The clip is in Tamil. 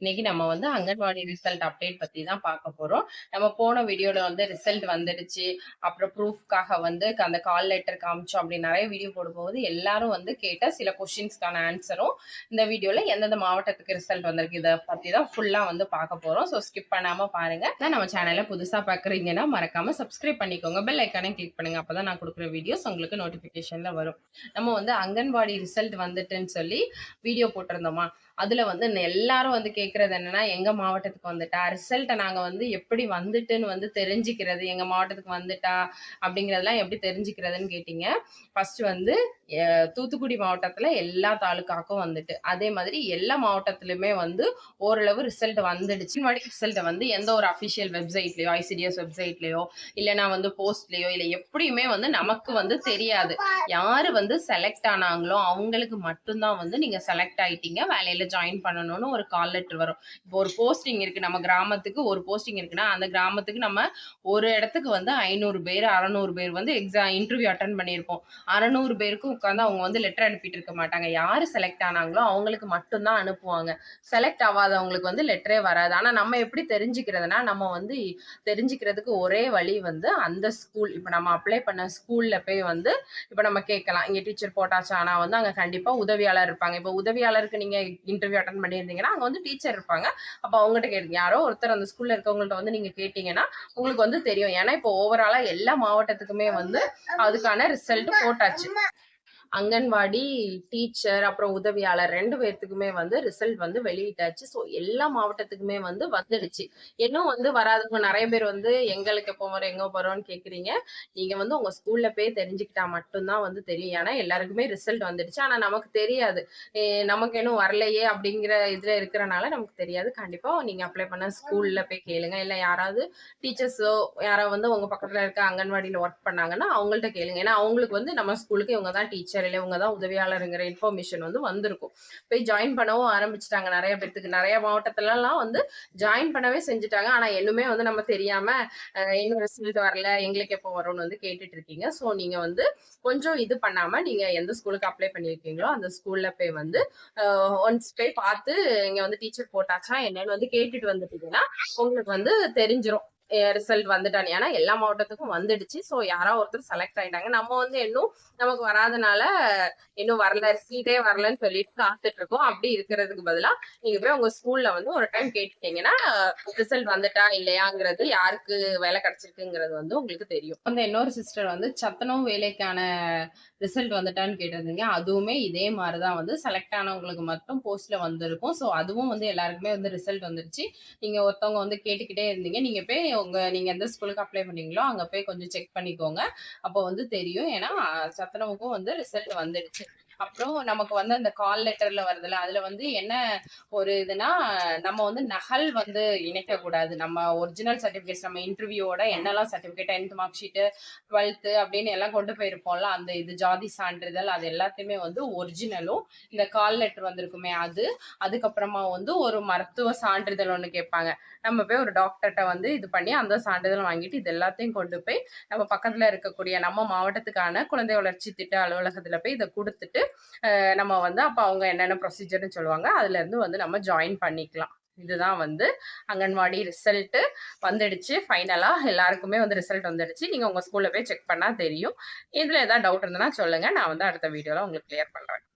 இன்னைக்கு நம்ம வந்து அங்கன்வாடி ரிசல்ட் அப்டேட் பத்தி தான் பார்க்க போறோம். நம்ம போன வீடியோல வந்து ரிசல்ட் வந்துடுச்சு. அப்புறம் ப்ரூஃப்காக வந்து அந்த கால் லெட்டர் காமிச்சோம் அப்படி நிறைய வீடியோ போடும்போது எல்லாரும் வந்து கேட்ட சில கொஸ்டின்ஸ்க்கான ஆன்சரும் இந்த வீடியோல எந்தெந்த மாவட்டத்துக்கு ரிசல்ட் வந்திருக்கு இதை பத்தி தான் ஃபுல்லா வந்து பார்க்க போறோம். ஸோ ஸ்கிப் பண்ணாம பாருங்க. நம்ம சேனலை புதுசா பாக்குறீங்கன்னா மறக்காம சப்ஸ்கிரைப் பண்ணிக்கோங்க. பெல் ஐக்கானே கிளிக் பண்ணுங்க. அப்பதான் நான் கொடுக்குற வீடியோஸ் உங்களுக்கு நோட்டிபிகேஷன்ல வரும். நம்ம வந்து அங்கன்வாடி ரிசல்ட் வந்துட்டுன்னு சொல்லி வீடியோ போட்டிருந்தோமா? அதில் வந்து எல்லாரும் வந்து கேட்குறது என்னன்னா எங்கள் மாவட்டத்துக்கு வந்துட்டா? ரிசல்ட்டை நாங்கள் வந்து எப்படி வந்துட்டுன்னு வந்து தெரிஞ்சுக்கிறது எங்கள் மாவட்டத்துக்கு வந்துட்டா? அப்படிங்கிறதெல்லாம் எப்படி தெரிஞ்சுக்கிறதுன்னு கேட்டிங்க. ஃபஸ்ட்டு வந்து தூத்துக்குடி மாவட்டத்தில் எல்லா தாலுக்காக்கும் வந்துட்டு. அதே மாதிரி எல்லா மாவட்டத்திலுமே வந்து ஓரளவு ரிசல்ட் வந்துடுச்சு. மாதிரி ரிசல்ட்டை வந்து எந்த ஒரு அஃபிஷியல் வெப்சைட்லேயோ ஐசிடிஎஸ் வெப்சைட்லேயோ இல்லைன்னா வந்து போஸ்ட்லேயோ இல்லை எப்படியுமே வந்து நமக்கு வந்து தெரியாது. யார் வந்து செலக்ட் ஆனாங்களோ அவங்களுக்கு மட்டும்தான் வந்து நீங்கள் செலக்ட் ஆகிட்டீங்க வேலையில் ஜாயின் பண்ணணும்னு ஒரு கால் லெட்டர் வரும். இப்போ ஒரு போஸ்டிங் இருக்குது நம்ம கிராமத்துக்கு ஒரு போஸ்டிங் இருக்குன்னா அந்த கிராமத்துக்கு நம்ம ஒரு இடத்துக்கு வந்து ஐநூறு பேர் அறநூறு பேர் வந்து எக்ஸாம் இன்டர்வியூ அட்டன் பண்ணியிருப்போம். அறநூறு பேருக்கும் உட்காந்து அவங்க வந்து லெட்டர் அனுப்பிட்டு இருக்க மாட்டாங்க. யாரு செலக்ட் ஆனாங்களோ அவங்களுக்கு மட்டும்தான் அனுப்புவாங்க. செலக்ட் ஆகாதவங்களுக்கு வந்து லெட்டரே வராது. ஆனா நம்ம எப்படி தெரிஞ்சுக்கிறதுனா நம்ம வந்து தெரிஞ்சுக்கிறதுக்கு ஒரே வழி வந்து அந்த ஸ்கூல் இப்போ நம்ம அப்ளை பண்ண ஸ்கூல்ல போய் வந்து இப்போ நம்ம கேட்கலாம். இங்க டீச்சர் போட்டாச்சு ஆனா வந்து அங்க கண்டிப்பா உதவியாளர் இருப்பாங்க. இப்போ உதவியாளருக்கு நீங்க இன்டர்வியூ அட்டன் பண்ணியிருந்தீங்கன்னா அங்க வந்து டீச்சர் இருப்பாங்க. அப்ப அவங்ககிட்ட கேட்டீங்க. யாரோ ஒருத்தர் அந்த ஸ்கூல்ல இருக்கவங்கள்ட்ட வந்து நீங்க கேட்டீங்கன்னா உங்களுக்கு வந்து தெரியும். ஏன்னா இப்போ ஓவராலா எல்லா மாவட்டத்துக்குமே வந்து அதுக்கான ரிசல்ட் போட்டாச்சு. அங்கன்வாடி டீச்சர் அப்புறம் உதவியாளர் ரெண்டு பேர்த்துக்குமே வந்து ரிசல்ட் வந்து வெளியிட்டாச்சு. ஸோ எல்லா மாவட்டத்துக்குமே வந்து வந்துடுச்சு. இன்னும் வந்து வராதவங்க நிறைய பேர் வந்து எங்களுக்கு எப்போ வரும் எங்க போறோம்னு கேக்குறீங்க. நீங்க வந்து உங்க ஸ்கூல்ல போய் தெரிஞ்சுக்கிட்டா மட்டும்தான் வந்து தெரியும். ஏன்னா எல்லாருக்குமே ரிசல்ட் வந்துடுச்சு. ஆனா நமக்கு தெரியாது. நமக்கு இன்னும் வரலையே அப்படிங்கிற இதுல இருக்கிறனால நமக்கு தெரியாது. கண்டிப்பா நீங்க அப்ளை பண்ண ஸ்கூல்ல போய் கேளுங்க. இல்ல யாராவது டீச்சர்ஸோ யாராவது வந்து உங்க பக்கத்துல இருக்க அங்கன்வாடியில ஒர்க் பண்ணாங்கன்னா அவங்கள்ட்ட கேளுங்க. ஏன்னா அவங்களுக்கு வந்து நம்ம ஸ்கூலுக்கு இவங்க தான் டீச்சர் இல்லை இவங்க தான் உதவியாளருங்கிற இன்ஃபர்மேஷன் வந்து வந்திருக்கும். போய் ஜாயின் பண்ணவும் ஆரம்பிச்சிட்டாங்க. நிறைய பேர்த்துக்கு நிறைய மாவட்டத்துல எல்லாம் வந்து ஜாயின் பண்ணவே செஞ்சுட்டாங்க. ஆனா இன்னுமே வந்து நம்ம தெரியாம இன்னும் ரிசல்ட் வரல எங்களுக்கு எப்போ வரும்னு வந்து கேட்டுட்டு இருக்கீங்க. ஸோ நீங்க வந்து கொஞ்சம் இது பண்ணாம நீங்க எந்த ஸ்கூலுக்கு அப்ளை பண்ணியிருக்கீங்களோ அந்த ஸ்கூல்ல போய் வந்து ஒன்ஸ் போய் பார்த்து இங்க வந்து டீச்சர் போட்டாச்சா என்னன்னு வந்து கேட்டுட்டு வந்துட்டீங்கன்னா உங்களுக்கு வந்து தெரிஞ்சிரும். ரிசல்ட் வந்துட்டான். ஏன்னா எல்லா மாவட்டத்துக்கும் வந்துடுச்சு. ஸோ யாரோ ஒருத்தர் செலக்ட் ஆயிட்டாங்க. நம்ம வந்து இன்னும் நமக்கு வராதனால இன்னும் வரல. சீட்டே வரலன்னு சொல்லிட்டு காத்துட்டு இருக்கோம். அப்படி இருக்கிறதுக்கு பதிலா நீங்க போய் உங்க ஸ்கூல்ல வந்து ஒரு டைம் கேட்டுட்டீங்கன்னா ரிசல்ட் வந்துட்டா இல்லையாங்கிறது யாருக்கு வேலை கிடைச்சிருக்குங்கிறது வந்து உங்களுக்கு தெரியும். அந்த இன்னொரு சிஸ்டர் வந்து சத்தனம் வேலைக்கான ரிசல்ட் வந்துட்டான்னு கேட்டிருந்தீங்க. அதுவுமே இதே மாதிரி தான் வந்து செலக்ட் ஆனவங்களுக்கு மட்டும் போஸ்ட்ல வந்திருக்கும். ஸோ அதுவும் வந்து எல்லாருக்குமே வந்து ரிசல்ட் வந்துருச்சு. நீங்க ஒருத்தவங்க வந்து கேட்டுக்கிட்டே இருந்தீங்க. நீங்க போய் உங்க நீங்க எந்த ஸ்கூலுக்கு அப்ளை பண்ணீங்களோ அங்க போய் கொஞ்சம் செக் பண்ணிக்கோங்க. அப்போ வந்து தெரியும். ஏன்னா சத்தனவுக்கும் வந்து ரிசல்ட் வந்துடுச்சு. அப்புறம் நமக்கு வந்து அந்த கால் லெட்டர்ல வருதுல அதுல வந்து என்ன ஒரு இதுனா நம்ம வந்து நகல் வந்து இணைக்க கூடாது நம்ம ஒரிஜினல் சர்டிபிகேட்ஸ் நம்ம இன்டர்வியூவோட என்னெல்லாம் certificate tenth mark sheet twelfth அப்படின்னு எல்லாம் கொண்டு போயிருப்போம்ல அந்த இது ஜாதி சான்றிதழ் அது எல்லாத்தையுமே வந்து ஒரிஜினலும் இந்த கால் லெட்டர் வந்திருக்குமே அது அதுக்கப்புறமா வந்து ஒரு மருத்துவ சான்றிதழ் ஒன்று கேட்பாங்க. நம்ம போய் ஒரு டாக்டர்கிட்ட வந்து இது பண்ணி அந்த சான்றிதழ் வாங்கிட்டு இது எல்லாத்தையும் கொண்டு போய் நம்ம பக்கத்தில் இருக்கக்கூடிய நம்ம மாவட்டத்துக்கான குழந்தை வளர்ச்சி திட்ட அலுவலகத்தில் போய் இதை கொடுத்துட்டு நம்ம வந்து அப்போ அவங்க என்னென்ன ப்ரொசீஜர்னு சொல்லுவாங்க அதுல இருந்து வந்து நம்ம ஜாயின் பண்ணிக்கலாம். இதுதான் வந்து அங்கன்வாடி ரிசல்ட் வந்துடுச்சு. ஃபைனலா எல்லாருக்குமே வந்து ரிசல்ட் வந்துடுச்சு. நீங்க உங்க ஸ்கூல்ல போய் செக் பண்ணா தெரியும். இதுல ஏதாவது டவுட் இருந்ததுன்னா சொல்லுங்க. நான் வந்து அடுத்த வீடியோவில் உங்களுக்கு கிளியர் பண்றேன்.